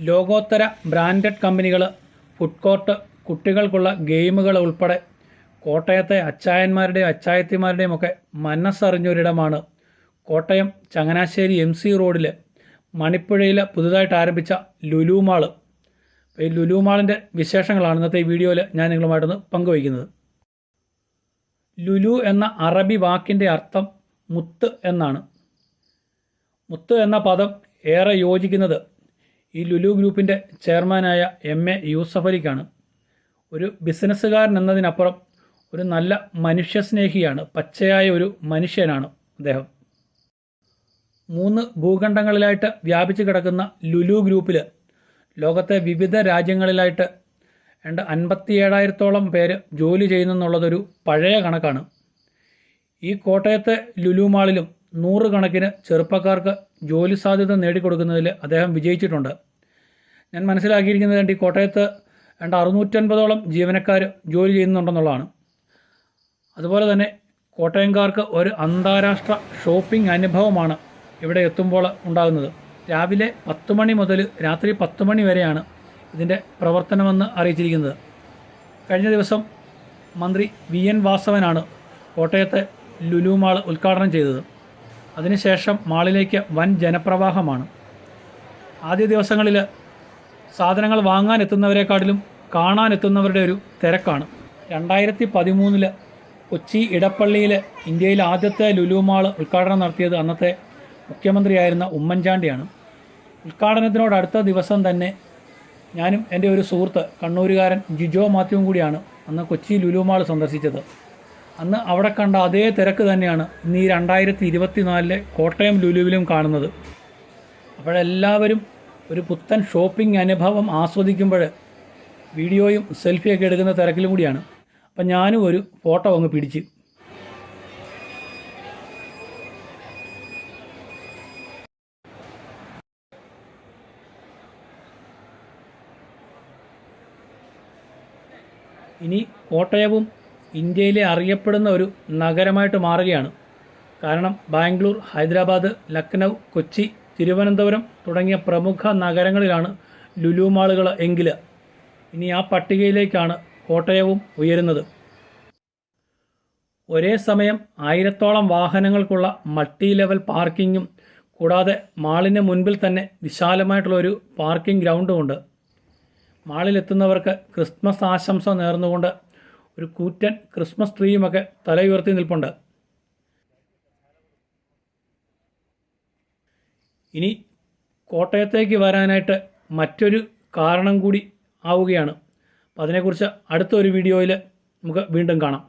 ലോകോത്തര ബ്രാൻഡഡ് കമ്പനികൾ food court കുട്ടികൾക്കുള്ള ഗെയിമുകൾ ഉൾപ്പെടെ കോട്ടയത്തെ അച്ചായന്മാരുടെയും അച്ചായത്തിമാരുടെയും ഒക്കെ മനസ്സറിഞ്ഞൊരിടമാണ് കോട്ടയം ചങ്ങനാശ്ശേരി എം സി റോഡിൽ മണിപ്പുഴയിൽ പുതുതായിട്ട് ആരംഭിച്ച ലുലു ഈ ലുലു മാളിന്റെ വിശേഷങ്ങളാണ് ഇന്നത്തെ ഈ വീഡിയോയിൽ ഞാൻ നിങ്ങളുമായിട്ടൊന്ന് പങ്കുവയ്ക്കുന്നത്. ലുലു എന്ന അറബി വാക്കിന്റെ അർത്ഥം മുത്ത് എന്നാണ്. മുത്ത് എന്ന പദം ഏറെ യോജിക്കുന്നത് ഈ ലുലു ഗ്രൂപ്പിന്റെ ചെയർമാനായ എം എ യൂസഫ് അലിക്കാണ്. ഒരു ബിസിനസ്സുകാരൻ എന്നതിനപ്പുറം ഒരു നല്ല മനുഷ്യസ്നേഹിയാണ് പച്ചയായ ഒരു മനുഷ്യനാണ് അദ്ദേഹം. മൂന്ന് ഭൂഖണ്ഡങ്ങളിലായിട്ട് വ്യാപിച്ചു കിടക്കുന്ന ലുലു ഗ്രൂപ്പിൽ ലോകത്തെ വിവിധ രാജ്യങ്ങളിലായിട്ട് രണ്ട് അൻപത്തി ഏഴായിരത്തോളം പേര് ജോലി ചെയ്യുന്നെന്നുള്ളതൊരു പഴയ കണക്കാണ്. ഈ കോട്ടയത്തെ ലുലു മാളിലും നൂറുകണക്കിന് ചെറുപ്പക്കാർക്ക് ജോലി സാധ്യത നേടിക്കൊടുക്കുന്നതിൽ അദ്ദേഹം വിജയിച്ചിട്ടുണ്ട്. ഞാൻ മനസ്സിലാക്കിയിരിക്കുന്നത് വേണ്ടി കോട്ടയത്ത് രണ്ട് അറുന്നൂറ്റൻപതോളം ജീവനക്കാർ ജോലി ചെയ്യുന്നുണ്ടെന്നുള്ളതാണ്. അതുപോലെ തന്നെ കോട്ടയംകാർക്ക് ഒരു അന്താരാഷ്ട്ര ഷോപ്പിംഗ് അനുഭവമാണ് ഇവിടെ എത്തുമ്പോൾ ഉണ്ടാകുന്നത്. രാവിലെ പത്ത് മണി മുതൽ രാത്രി പത്ത് മണി വരെയാണ് ഇതിന്റെ പ്രവർത്തനമെന്ന് അറിയിച്ചിരിക്കുന്നത്. കഴിഞ്ഞ ദിവസം മന്ത്രി വി എൻ വാസവനാണ് കോട്ടയത്തെ ലുലു മാൾ ഉദ്ഘാടനം ചെയ്തത്. അതിനുശേഷം മാളിലേക്ക് വൻ ജനപ്രവാഹമാണ്. ആദ്യ ദിവസങ്ങളിൽ സാധനങ്ങൾ വാങ്ങാൻ എത്തുന്നവരെക്കാട്ടിലും കാണാൻ എത്തുന്നവരുടെ ഒരു തിരക്കാണ്. രണ്ടായിരത്തി പതിമൂന്നിൽ കൊച്ചി ഇടപ്പള്ളിയിൽ ഇന്ത്യയിലെ ആദ്യത്തെ ലുലു മാൾ ഉദ്ഘാടനം നടത്തിയത് അന്നത്തെ മുഖ്യമന്ത്രിയായിരുന്ന ഉമ്മൻചാണ്ടിയാണ്. ഉദ്ഘാടനത്തിനോട് അടുത്ത ദിവസം തന്നെ ഞാനും എന്റെ ഒരു സുഹൃത്ത് കണ്ണൂരുകാരൻ ജിജോ മാത്യുവും കൂടിയാണ് അന്ന് കൊച്ചി ലുലു മാൾ സന്ദർശിച്ചത്. അന്ന് അവിടെ കണ്ട അതേ തിരക്ക് തന്നെയാണ് ഇന്ന് ഈ രണ്ടായിരത്തി ഇരുപത്തിനാലിലെ കോട്ടയം ലുലുവിലും കാണുന്നത്. അപ്പോഴെല്ലാവരും ഒരു പുത്തൻ ഷോപ്പിംഗ് അനുഭവം ആസ്വദിക്കുമ്പോൾ വീഡിയോയും സെൽഫിയൊക്കെ എടുക്കുന്ന തിരക്കിലും കൂടിയാണ്. അപ്പം ഞാനും ഒരു ഫോട്ടോ അങ്ങ് പിടിച്ച്. ഇനി കോട്ടയവും ഇന്ത്യയിലെ അറിയപ്പെടുന്ന ഒരു നഗരമായിട്ട് മാറുകയാണ്. കാരണം ബാംഗ്ലൂർ ഹൈദരാബാദ് ലക്നൗ കൊച്ചി തിരുവനന്തപുരം തുടങ്ങിയ പ്രമുഖ നഗരങ്ങളിലാണ് ലുലു മാളുകൾ എങ്കിൽ ഇനി ആ പട്ടികയിലേക്കാണ് കോട്ടയവും ഉയരുന്നത്. ഒരേ സമയം ആയിരത്തോളം വാഹനങ്ങൾക്കുള്ള മൾട്ടി ലെവൽ പാർക്കിങ്ങും കൂടാതെ മാളിന് മുൻപിൽ തന്നെ വിശാലമായിട്ടുള്ള ഒരു പാർക്കിംഗ് ഗ്രൗണ്ടുമുണ്ട് മാളിലെത്തുന്നവർക്ക് ക്രിസ്മസ് ആശംസ നേർന്നുകൊണ്ട് ഒരു കൂറ്റൻ ക്രിസ്മസ് ട്രീയുമൊക്കെ തലയുയർത്തി നിൽപ്പുണ്ട്. ഇനി കോട്ടയത്തേക്ക് വരാനായിട്ട് മറ്റൊരു കാരണം കൂടി ആവുകയാണ്. അപ്പോൾ അതിനെക്കുറിച്ച് അടുത്തൊരു വീഡിയോയിൽ നമുക്ക് വീണ്ടും കാണാം.